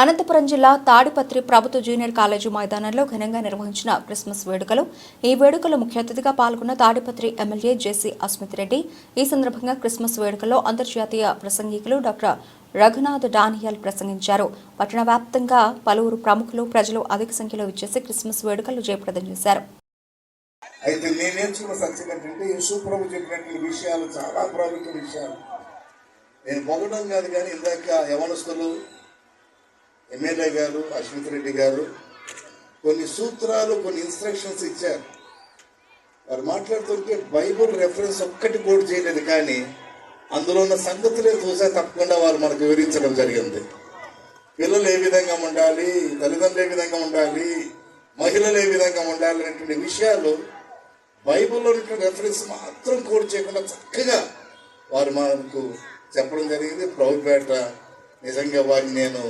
అనంతపురం జిల్లా తాడిపత్రి ప్రభుత్వ junior college మైదానంలో ఘనంగా నిర్వహించిన క్రిస్మస్ వేడుకలు. ఈ వేడుకలో ముఖ్య అతిథిగా పాల్గొన్న తాడిపత్రి ఎమ్మెల్యే జేసీ అస్మిత్ రెడ్డి. ఈ సందర్భంగా క్రిస్మస్ వేడుకల్లో అంతర్జాతీయ ప్రసంగికులు డాక్టర్ రఘునాథ్ డానియల్ ప్రసంగించారు. పట్టణ వ్యాప్తంగా పలువురు ప్రముఖులు ప్రజలు అధిక సంఖ్యలో ఇచ్చేసి క్రిస్మస్ వేడుకలు జయప్రదం చేశారు. అయితే నేను నేర్చుకున్న సత్యం ఏంటంటే యేసు ప్రభు చెప్పినటువంటి విషయాలు చాలా ప్రాముఖ్య విషయాలు. నేను పొగడం కాదు కానీ ఇందాక యవనస్తులు ఎమ్మెల్యే గారు అశ్విత్ రెడ్డి గారు కొన్ని సూత్రాలు కొన్ని ఇన్స్ట్రక్షన్స్ ఇచ్చారు. వారు మాట్లాడుతుంటే బైబుల్ రెఫరెన్స్ ఒక్కటి కోడ్ చేయలేదు కానీ అందులో ఉన్న సంగతులే చూసా తప్పకుండా వారు మనకు వివరించడం జరిగింది. పిల్లలు ఏ విధంగా ఉండాలి తల్లిదండ్రులు ఏ విధంగా ఉండాలి మహిళలు ఏ విధంగా ఉండాలి అనేటువంటి విషయాలు బైబిల్లో ఉన్నటువంటి రెఫరెన్స్ మాత్రం కోడ్ చేయకుండా చక్కగా వారు మనకు చెప్పడం జరిగింది. ప్రభుపేట నిజంగా వారిని నేను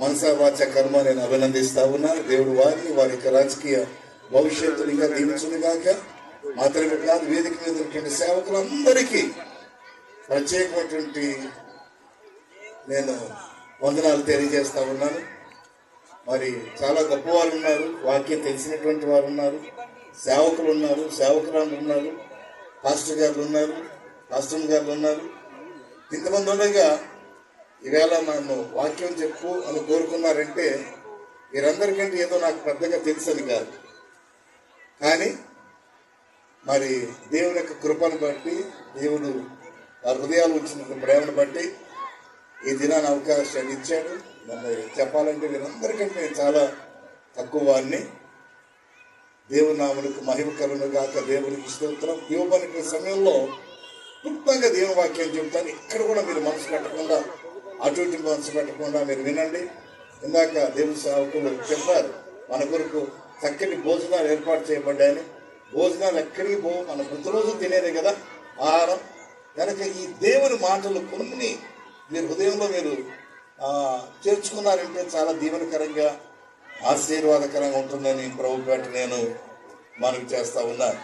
మనసా వాచ కర్మ నేను అభినందిస్తా ఉన్నాను దేవుడు వారిని వారి యొక్క రాజకీయ భవిష్యత్తుని ఇంకా దీవించునుగాక. మాత్రమే కాదు వేదిక మీద ఉన్నటువంటి సేవకులందరికీ ప్రత్యేకమైనటువంటి నేను వందనాలు తెలియజేస్తా ఉన్నాను. మరి చాలా గొప్పవారు ఉన్నారు వాక్యం తెలిసినటువంటి వారు ఉన్నారు సేవకులు ఉన్నారు సేవకురాలు ఉన్నారు పాస్టర్ గారు ఉన్నారు పాస్టర్ గారు ఉన్నారు. ఇంతమంది ఉండగా ఈవేళ నన్ను వాక్యం చెప్పు అని కోరుకున్నారంటే వీరందరికంటే ఏదో నాకు పెద్దగా తెలుసని కాదు. కానీ మరి దేవుని యొక్క కృపను బట్టి దేవుడు ఆ హృదయాలు ఉంచిన ప్రేమను బట్టి ఈ దినాన్ని అవకాశాన్ని ఇచ్చాడు. నన్ను చెప్పాలంటే వీరందరికంటే నేను చాలా తక్కువ వాడిని దేవుని నామునికి మహిమ కరుణ గాక దేవునికి స్తోత్రం. ఇవ్వబడిన సమయంలో క్లుప్తంగా దేవుని వాక్యం చెబుతాను. ఇక్కడ కూడా మీరు మనసు పెట్టకుండా అటు ఇటు మనసు పెట్టకుండా మీరు వినండి. ఇందాక దేవుని సేవకులు చెప్పారు మన కొరకు చక్కటి భోజనాలు ఏర్పాటు చేయబడ్డాయని. భోజనాలు ఎక్కడికి పోవు మనం ప్రతిరోజు తినేదే కదా. ఆహారం. కనుక ఈ దేవుని మాటలు కొన్ని మీరు హృదయంలో మీరు చేర్చుకున్నారంటే చాలా దీవెనకరంగా ఆశీర్వాదకరంగా ఉంటుందని ప్రభుపేట నేను మనవి చేస్తా ఉన్నాను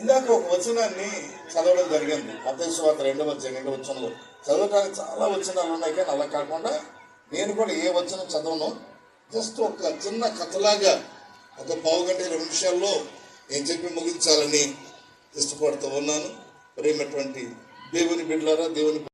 ఇందాక ఒక వచనాన్ని చదవడం జరిగింది. అతేశ్వాత రెండవ రెండవ వచనంలో. చదవడానికి చాలా వచనాలు ఉన్నాయి కానీ అలా కాకుండా నేను కూడా ఏ వచనం చదవను. జస్ట్ ఒక చిన్న కథలాగా ఒక పావు గంట ఇరవై నిమిషాల్లో నేను చెప్పి ముగించాలని ఇష్టపడుతూ ఉన్నాను. ప్రేమటువంటి దేవుని బిడ్డలారా దేవుని